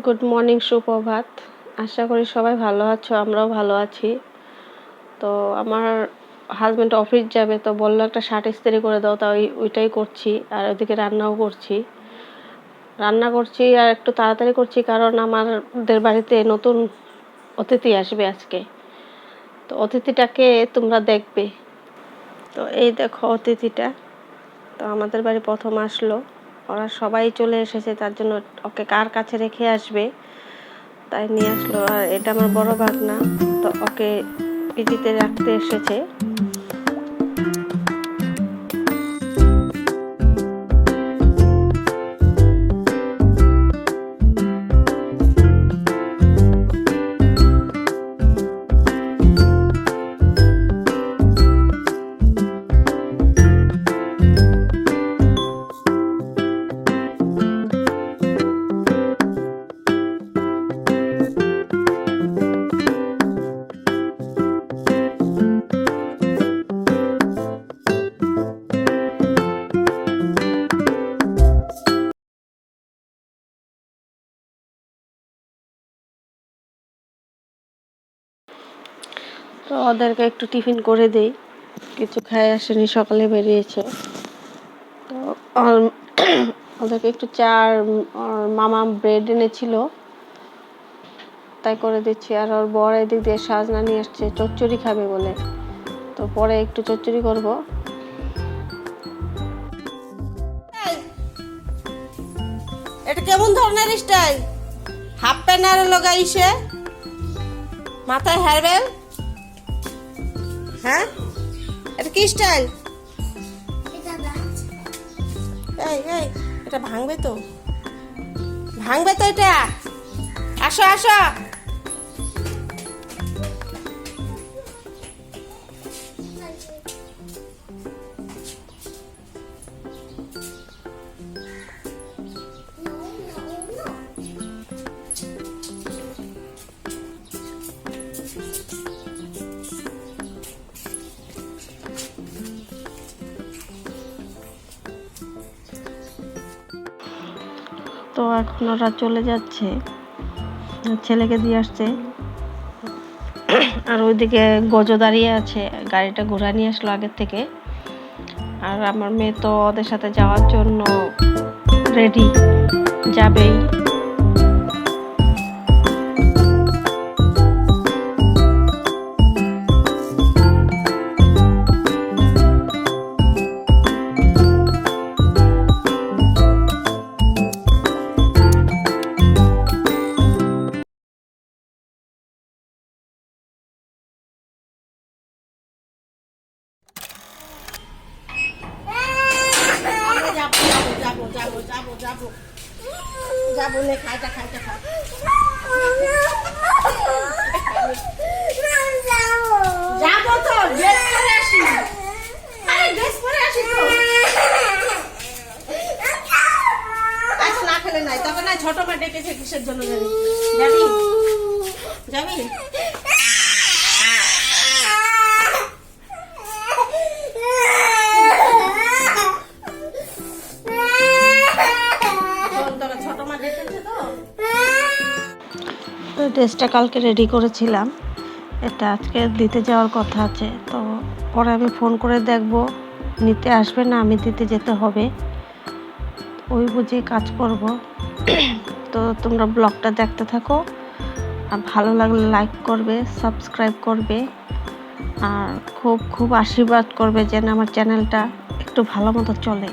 Good morning সুপ্রভাত আশা করি সবাই ভালো আছো, আমরাও ভালো আছি। তো আমার হাজব্যান্ড অফিস যাবে, তো বলল একটা শার্ট ইস্ত্রি করে দাও, তা ওই ওইটাই করছি, আর ওইদিকে রান্নাও করছি। রান্না করছি আর একটু তাড়াতাড়ি করছি, কারণ আমাদের বাড়িতে নতুন অতিথি আসবে আজকে। তো অতিথিটাকে তোমরা দেখবে। তো এই দেখো অতিথিটা। তো আমাদের বাড়ি প্রথম আসলো। ওরা সবাই চলে এসেছে, তার জন্য ওকে কার কাছে রেখে আসবে? তাই নিয়ে আসলো। আর এটা আমার বড় ভাগনা, তো ওকে পিজিতে রাখতে এসেছে। তো ওদেরকে একটু টিফিন করে দেই। কিছু খায় আসেনি, সকালে বেরিয়েছে। তো ওদেরকে একটু চা মামা ব্রেড এনেছিল। তাই করে দিচ্ছি। আর ওর বর এদিক দিয়ে সাজনা নিয়ে আসছে, চচ্চড়ি খাবে বলে। তো পরে একটু চচ্চড়ি করব। এটা কেমন ধরনের স্টাইল? হাফ প্যান্ট আর লাগাইছে মাথায় হেয়ারবেল? হ্যাঁ? এটা কি স্টাইল এই এই এটা ভাঙবে তো। ভাঙবে তো এটা? আসো আসো। তো এখন ওরা চলে যাচ্ছে। ছেলেকে দিয়ে আসছে। আর ওইদিকে গজ দাঁড়িয়ে আছে, গাড়িটা ঘোরা নিয়ে আসলো আগের থেকে। আর আমার মেয়ে তো ওদের সাথে যাওয়ার জন্য রেডি যাবেই। যাব যাব যাব। যাব নে, খাইটা খাইটা খা। যাব তো ড্রেস পরে আসি। তো। আচ্ছা না খেলে নাই, তবে না ছোট মা ডেকেছে কিসের জন্য জানি। যাবি? যাবি? তো ড্রেসটা কালকে রেডি করেছিলাম। এটা আজকে দিতে যাওয়ার কথা আছে। তো পরে আমি ফোন করে দেখব। নিতে আসবে না, আমি দিতে যেতে হবে। ওই বুঝে কাজ করব। তো তোমরা ব্লগটা দেখতে থাকো। আর ভালো লাগলে লাইক করবে সাবস্ক্রাইব করবে। আর খুব খুব আশীর্বাদ করবে যেন আমার চ্যানেলটা একটু ভালো মতো চলে।